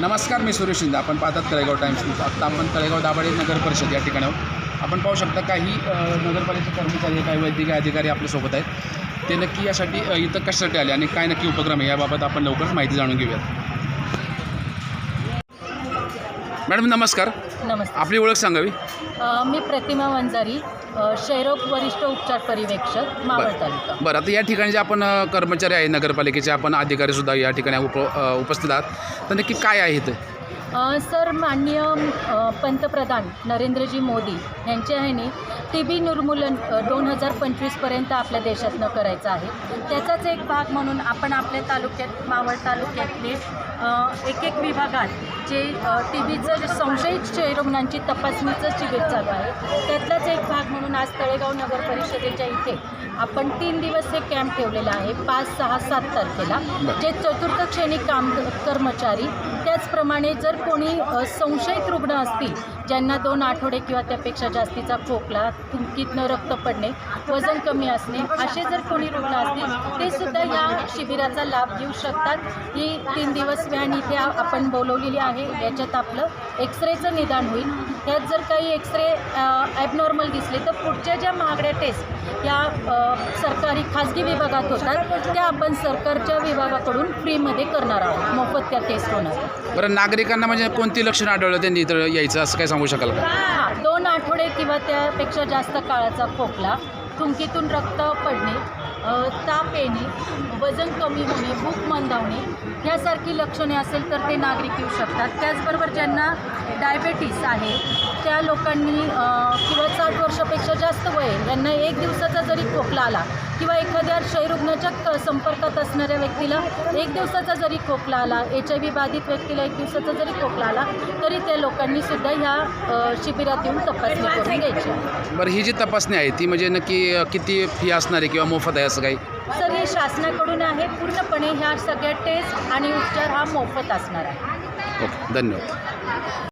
नमस्कार मी सुरेश शिंदे. आपण पाहतात तळेगाव टाईम्स न्यूज आत्ता आपण तळेगाव दाभाडे नगर परिषद या ठिकाणी आपण पाहू शकता काही नगरपालिका नगरपालिकेचे कर्मचारी काही वैद्यकीय अधिकारी आपल्यासोबत आहेत. ते नक्की यासाठी इथं कशासाठी आले आणि काय नक्की उपक्रम आहे याबाबत आपण लवकरच माहिती जाणून घेऊयात. मॅडम नमस्कार. नमस्ते. आपली ओळख सांगावी? मी प्रतिमा वंजारी क्षयरोग वरिष्ठ उपचार पर्यवेक्षक मावळ तालुका. बरं आता या ठिकाणी जे आपण कर्मचारी आहे नगरपालिकेचे आपण अधिकारीसुद्धा या ठिकाणी उप उपस्थित आहात. तर नक्की काय आहे इथं? अ, सर माननीय पंतप्रधान नरेंद्रजी मोदी यांच्या ह्याने टी बी निर्मूलन दोन हजार पंचवीसपर्यंत आपल्या देशातनं करायचं आहे. त्याचाच एक भाग म्हणून आपण आपल्या तालुक्यात मावळ तालुक्यातले एक एक विभागात जे टी बीचं संशयित क्षयरुग्णांची तपासणीचं शिबिर चालू आहे त्यातलाच एक भाग आज तळेगाव नगर परिषदेच्या इथे आपण तीन दिवस हे कॅम्प ठेवलेला आहे. पाच सहा सात तारखेला. जे चतुर्थ श्रेणी काम कर्मचारी त्याचप्रमाणे जर कोणी संशयित रुग्ण असतील ज्यांना दोन आठवडे किंवा त्यापेक्षा जास्तीचा खोकला थुंकीतनं रक्त पडणे वजन कमी असणे असे जर कोणी रुग्ण असतील ते सुद्धा या शिबिराचा लाभ घेऊ शकतात. ही तीन दिवस व्हॅन इथे आपण बोलवलेली आहे. याच्यात आपलं एक्सरेचं निदान होईल. त्यात जर काही एक्सरे ॲबनॉर्मल दिसले तर पुढच्या ज्या महागड्या टेस्ट या सरकारी खाजगी विभागात होतात त्या आपण सरकारच्या विभागाकडून फ्रीमध्ये करणार आहोत मोफत त्या टेस्ट होणार. बरं नागरिकांना म्हणजे कोणती लक्षणं आढळलं त्यांनी इथं यायचं असं काय सांगू शकाल का? हां दोन आठवडे किंवा त्यापेक्षा जास्त काळाचा खोकला थुंकीतून रक्त पडणे ताप येणे वजन कमी होणे भूक मंदावणे यासारखी लक्षणे असेल तर ते नागरिक येऊ शकतात. त्याचबरोबर ज्यांना डायबेटीस आहे त्या लोकांनी किंवा साठ वर्षापेक्षा जास्त आहे, यांना एक दिवसाचा जरी खोकला आला किंवा एखाद्या क्षयरुग्णाच्या संपर्कात असणाऱ्या व्यक्तीला एक दिवसाचा जरी खोकला आला एच आय व्ही बाधित व्यक्तीला एक दिवसाचा जरी खोकला आला तरी त्या लोकांनी सुद्धा ह्या शिबिरात येऊन तपासणी करून घ्यायची. बरं ही जी तपासणी आहे ती म्हणजे नक्की किती फी असणार आहे किंवा मोफत आहे असं काही? सर हे शासनाकडून आहे. पूर्णपणे ह्या सगळ्या टेस्ट आणि उपचार हा मोफत असणार आहे. ओके धन्यवाद.